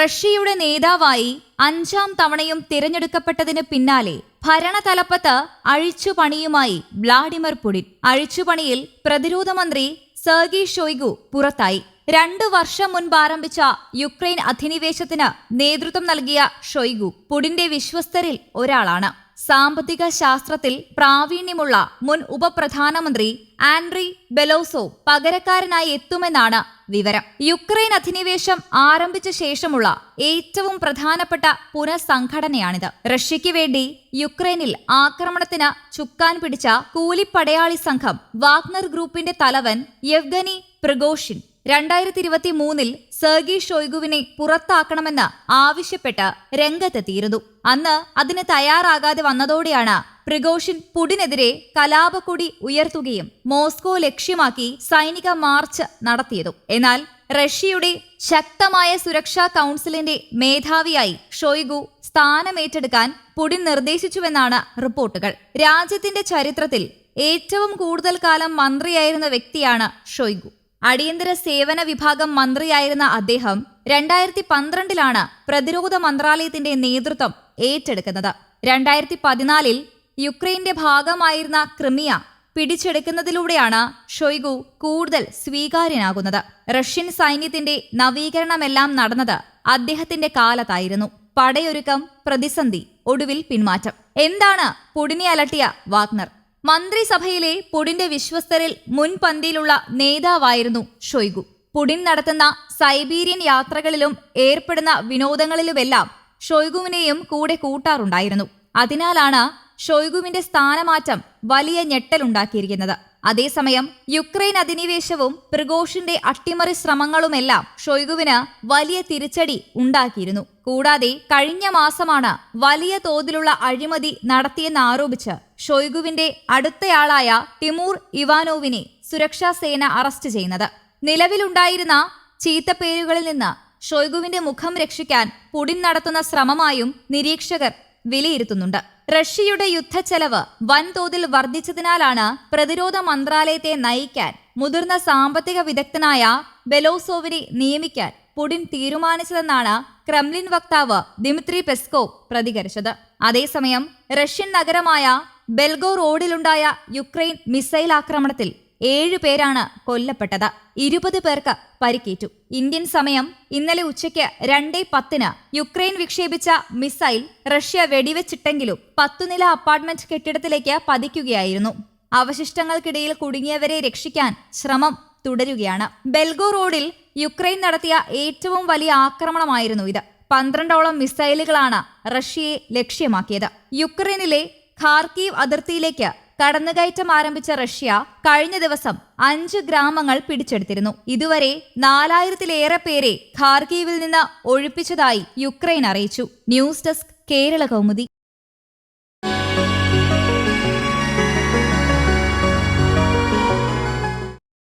റഷ്യയുടെ നേതാവായി അഞ്ചാം തവണയും തിരഞ്ഞെടുക്കപ്പെട്ടതിന് പിന്നാലെ ഭരണതലപ്പത്ത് അഴിച്ചുപണിയുമായി വ്ളാഡിമിർ പുടിൻ. അഴിച്ചുപണിയിൽ പ്രതിരോധ മന്ത്രി സെർഗി ഷോയ്ഗു പുറത്തായി. രണ്ടു വർഷം മുൻപ് ആരംഭിച്ച യുക്രൈൻ അധിനിവേശത്തിന് നേതൃത്വം നൽകിയ ഷൊയ്ഗു പുടിന്റെ വിശ്വസ്തരിൽ ഒരാളാണ്. സാമ്പത്തിക ശാസ്ത്രത്തിൽ പ്രാവീണ്യമുള്ള മുൻ ഉപപ്രധാനമന്ത്രി ആൻഡ്രി ബെലോസോ പകരക്കാരനായി എത്തുമെന്നാണ് വിവരം. യുക്രൈൻ അധിനിവേശം ആരംഭിച്ച ശേഷമുള്ള ഏറ്റവും പ്രധാനപ്പെട്ട പുനഃസംഘടനയാണിത്. റഷ്യയ്ക്ക് വേണ്ടി യുക്രൈനിൽ ആക്രമണത്തിന് ചുക്കാൻ പിടിച്ച കൂലിപ്പടയാളി സംഘം വാഗ്നർ ഗ്രൂപ്പിന്റെ തലവൻ യെവ്ഗനി പ്രിഗോഷിൻ രണ്ടായിരത്തി ഇരുപത്തി മൂന്നിൽ സെർഗി ഷോയ്ഗുവിനെ പുറത്താക്കണമെന്ന് ആവശ്യപ്പെട്ട് രംഗത്തെത്തിയിരുന്നു. അന്ന് അതിന് തയ്യാറാകാതെ വന്നതോടെയാണ് പ്രിഗോഷിൻ പുടിനെതിരെ കലാപക്കൊടി ഉയർത്തുകയും മോസ്കോ ലക്ഷ്യമാക്കി സൈനിക മാർച്ച് നടത്തിയതും. എന്നാൽ റഷ്യയുടെ ശക്തമായ സുരക്ഷാ കൗൺസിലിന്റെ മേധാവിയായി ഷോയ്ഗു സ്ഥാനമേറ്റെടുക്കാൻ പുടിൻ നിർദ്ദേശിച്ചുവെന്നാണ് റിപ്പോർട്ടുകൾ. രാജ്യത്തിന്റെ ചരിത്രത്തിൽ ഏറ്റവും കൂടുതൽ കാലം മന്ത്രിയായിരുന്ന വ്യക്തിയാണ് ഷോയ്ഗു. അടിയന്തര സേവന വിഭാഗം മന്ത്രിയായിരുന്ന അദ്ദേഹം രണ്ടായിരത്തി പന്ത്രണ്ടിലാണ് പ്രതിരോധ മന്ത്രാലയത്തിന്റെ നേതൃത്വം ഏറ്റെടുക്കുന്നത്. രണ്ടായിരത്തി പതിനാലിൽ യുക്രൈന്റെ ഭാഗമായിരുന്ന ക്രിമിയ പിടിച്ചെടുക്കുന്നതിലൂടെയാണ് ഷൊയ്ഗു കൂടുതൽ സ്വീകാര്യനാകുന്നത്. റഷ്യൻ സൈന്യത്തിന്റെ നവീകരണമെല്ലാം നടന്നത് അദ്ദേഹത്തിന്റെ കാലത്തായിരുന്നു. പടയൊരുക്കം പ്രതിസന്ധി ഒടുവിൽ പിന്മാറ്റം. എന്താണ് പുടിനെ അലട്ടിയ വാഗ്നർ? മന്ത്രിസഭയിലെ പുടിന്റെ വിശ്വസ്തരിൽ മുൻപന്തിയിലുള്ള നേതാവായിരുന്നു ഷൊയ്ഗു. പുടിൻ നടത്തുന്ന സൈബീരിയൻ യാത്രകളിലും ഏർപ്പെടുന്ന വിനോദങ്ങളിലുമെല്ലാം ഷൊയ്ഗുവിനെയും കൂടെ കൂട്ടാറുണ്ടായിരുന്നു. അതിനാലാണ് ഷൊയ്ഗുവിന്റെ സ്ഥാനമാറ്റം വലിയ ഞെട്ടലുണ്ടാക്കിയിരിക്കുന്നത്. അതേസമയം യുക്രൈൻ അധിനിവേശവും പ്രിഗോഷിന്റെ അട്ടിമറി ശ്രമങ്ങളുമെല്ലാം ഷൊയ്ഗുവിന് വലിയ തിരിച്ചടി ഉണ്ടാക്കിയിരുന്നു. കൂടാതെ കഴിഞ്ഞ മാസമാണ് വലിയ തോതിലുള്ള അഴിമതി നടത്തിയെന്നാരോപിച്ച് ഷൊയ്ഗുവിന്റെ അടുത്തയാളായ ടിമൂർ ഇവാനോവിനെ സുരക്ഷാ സേന അറസ്റ്റ് ചെയ്യുന്നത്. നിലവിലുണ്ടായിരുന്ന ചീത്തപ്പേരുകളിൽ നിന്ന് ഷൊയ്ഗുവിന്റെ മുഖം രക്ഷിക്കാൻ പുടിൻ നടത്തുന്ന ശ്രമമായും നിരീക്ഷകർ വിലയിരുത്തുന്നുണ്ട്. റഷ്യയുടെ യുദ്ധച്ചെലവ് വൻതോതിൽ വർദ്ധിച്ചതിനാലാണ് പ്രതിരോധ മന്ത്രാലയത്തെ നയിക്കാൻ മുതിർന്ന സാമ്പത്തിക വിദഗ്ധനായ ബെലോസോവിനെ നിയമിക്കാൻ പുടിൻ തീരുമാനിച്ചതെന്നാണ് ക്രെംലിൻ വക്താവ് ദിമിത്രി പെസ്കോ പ്രതികരിച്ചത്. അതേസമയം റഷ്യൻ നഗരമായ ബെൽഗോ റോഡിലുണ്ടായ യുക്രൈൻ മിസൈൽ ആക്രമണത്തിൽ ഏഴു പേരാണ് കൊല്ലപ്പെട്ടത്. ഇരുപത് പേർക്ക് പരിക്കേറ്റു. ഇന്ത്യൻ സമയം ഇന്നലെ ഉച്ചയ്ക്ക് രണ്ടേ പത്തിന് യുക്രൈൻ വിക്ഷേപിച്ച മിസൈൽ റഷ്യ വെടിവെച്ചിട്ടെങ്കിലും പത്തുനില അപ്പാർട്ട്മെന്റ് കെട്ടിടത്തിലേക്ക് പതിക്കുകയായിരുന്നു. അവശിഷ്ടങ്ങൾക്കിടയിൽ കുടുങ്ങിയവരെ രക്ഷിക്കാൻ ശ്രമം തുടരുകയാണ്. ബെൽഗോ റോഡിൽ യുക്രൈൻ നടത്തിയ ഏറ്റവും വലിയ ആക്രമണമായിരുന്നു ഇത്. പന്ത്രണ്ടോളം മിസൈലുകളാണ് റഷ്യയെ ലക്ഷ്യമാക്കിയത്. യുക്രൈനിലെ ഖാർക്കീവ് അതിർത്തിയിലേക്ക് കടന്നുകയറ്റം ആരംഭിച്ച റഷ്യ കഴിഞ്ഞ ദിവസം അഞ്ച് ഗ്രാമങ്ങൾ പിടിച്ചെടുത്തിരുന്നു. ഇതുവരെ നാലായിരത്തിലേറെ പേരെ ഖാർക്കീവിൽ നിന്ന് ഒഴിപ്പിച്ചതായി യുക്രൈൻ അറിയിച്ചു. News desk Kerala Kaumudi.